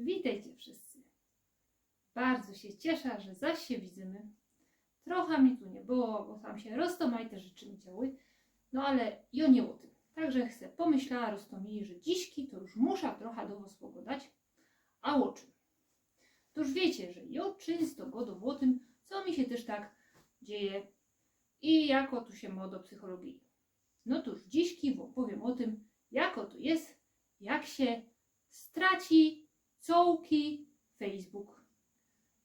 Witajcie wszyscy. Bardzo się cieszę, że zaś się widzimy. Trochę mi tu nie było, bo tam się roztomaj rzeczy mi działy. No ale ja nie o tym. Także chcę pomyślała Rostomili, że dziśki to już muszę trochę do was pogadać. A o czym? To już wiecie, że ja często godo o tym, co mi się też tak dzieje i jako tu się ma do psychologii. No to już dziśki wam powiem o tym, jako to jest, jak się straci cołki Facebook.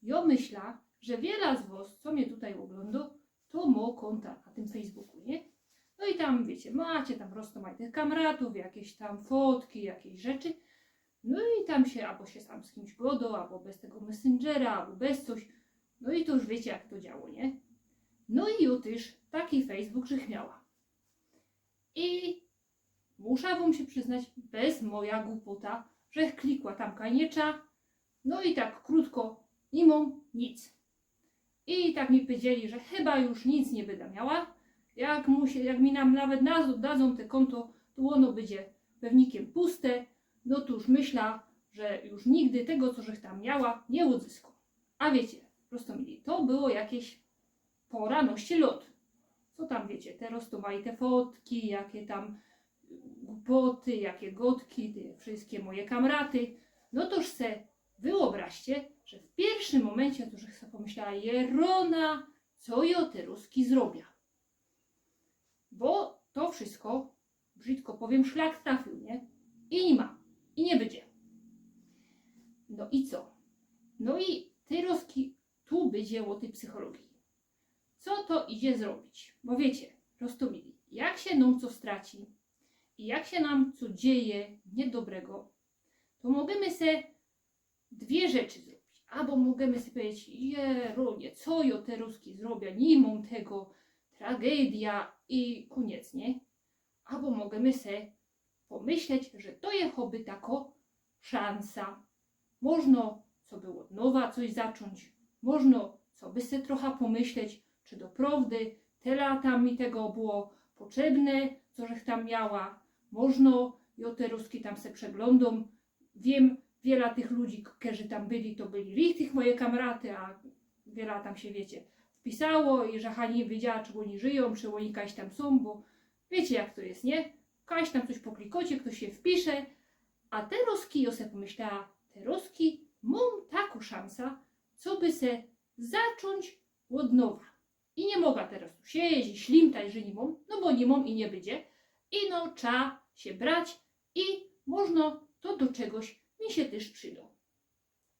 Ja myślę, że wiele z was, co mnie tutaj ogląda, to ma konta na tym Facebooku, nie? No i tam, wiecie, macie tam roztomaj tych kamratów, jakieś tam fotki, jakieś rzeczy. No i tam się, albo się sam z kimś godo, albo bez tego messengera, albo bez coś. No i to już wiecie, jak to działo, nie? No i ja też taki Facebook żech miała. I muszę wam się przyznać, bez moja głupota, że klikła tam kaniecza, no i tak krótko, mam nic. I tak mi powiedzieli, że chyba już nic nie będę miała. Jak, mu się, jak mi nam nawet nazw dadzą te konto, to ono będzie pewnikiem puste, no to już myślę, że już nigdy tego, co żech tam miała, nie odzyskam. A wiecie, prosto mi, to było jakieś pora noście lot. Co tam wiecie, te roztomaj te fotki, jakie tam głupoty, jakie gotki, te wszystkie moje kamraty. No toż se wyobraźcie, że w pierwszym momencie to, że sobie pomyślała, Jerona, co ja te Ruski zrobię. Bo to wszystko, brzydko powiem, szlak trafił, nie? I nie ma. I nie będzie. No i co? No i ty Ruski, tu będzie o tej psychologii. Co to idzie zrobić? Bo wiecie, roztomili, jak się nam co straci i jak się nam co dzieje niedobrego, to możemy se dwie rzeczy zrobić. Albo możemy sobie powiedzieć, jeronie, co ja te Ruski zrobię, nie mam tego, tragedia i koniec, nie? Albo możemy se pomyśleć, że to je hobby tako szansa. Można sobie od nowa coś zacząć, można sobie se trochę pomyśleć, czy doprawdy te lata mi tego było potrzebne, co żech tam miała. Można, te Ruski tam se przeglądam, wiem, wiele tych ludzi, którzy tam byli, to byli richtig moje kamraty, a wiele tam się, wiecie, wpisało i że Hani wiedziała, czy oni żyją, czy oni kaś tam są, bo wiecie jak to jest, nie? Kaś tam coś poklikocie, ktoś się wpisze, a te Ruski, ja se pomyślała, te Ruski mam taką szansę, co by se zacząć od nowa. I nie mogła teraz tu siedzieć i ślimtać, że nie mam, no bo nie mam i nie będzie. I no, trzeba się brać i można to do czegoś mi się też przyda.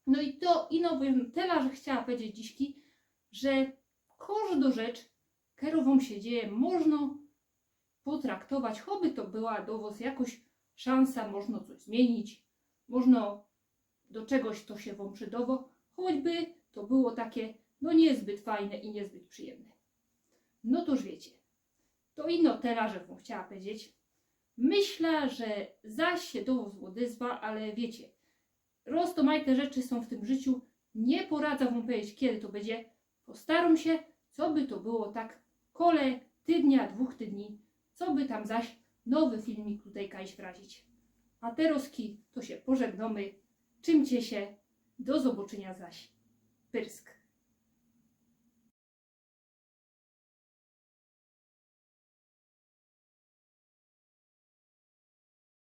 No i to, i no powiem tyle, że chciała powiedzieć dziśki, że każdą rzecz, którą się dzieje, można potraktować, choby to była do was jakoś szansa, można coś zmienić, można do czegoś to się wam przydało, choćby to było takie, no niezbyt fajne i niezbyt przyjemne. No toż wiecie, to ino teraz, że chciała powiedzieć, Myślę, że zaś się do was odezwa, ale wiecie, roztomajte rzeczy są w tym życiu. Nie poradzę wam powiedzieć, kiedy to będzie. Postaram się, co by to było tak kole tydnia, dwóch tydni, co by tam zaś nowy filmik tutaj kajś wrazić. A teroski to się pożegnamy. Czymcie się. Do zobaczenia zaś. Pyrsk.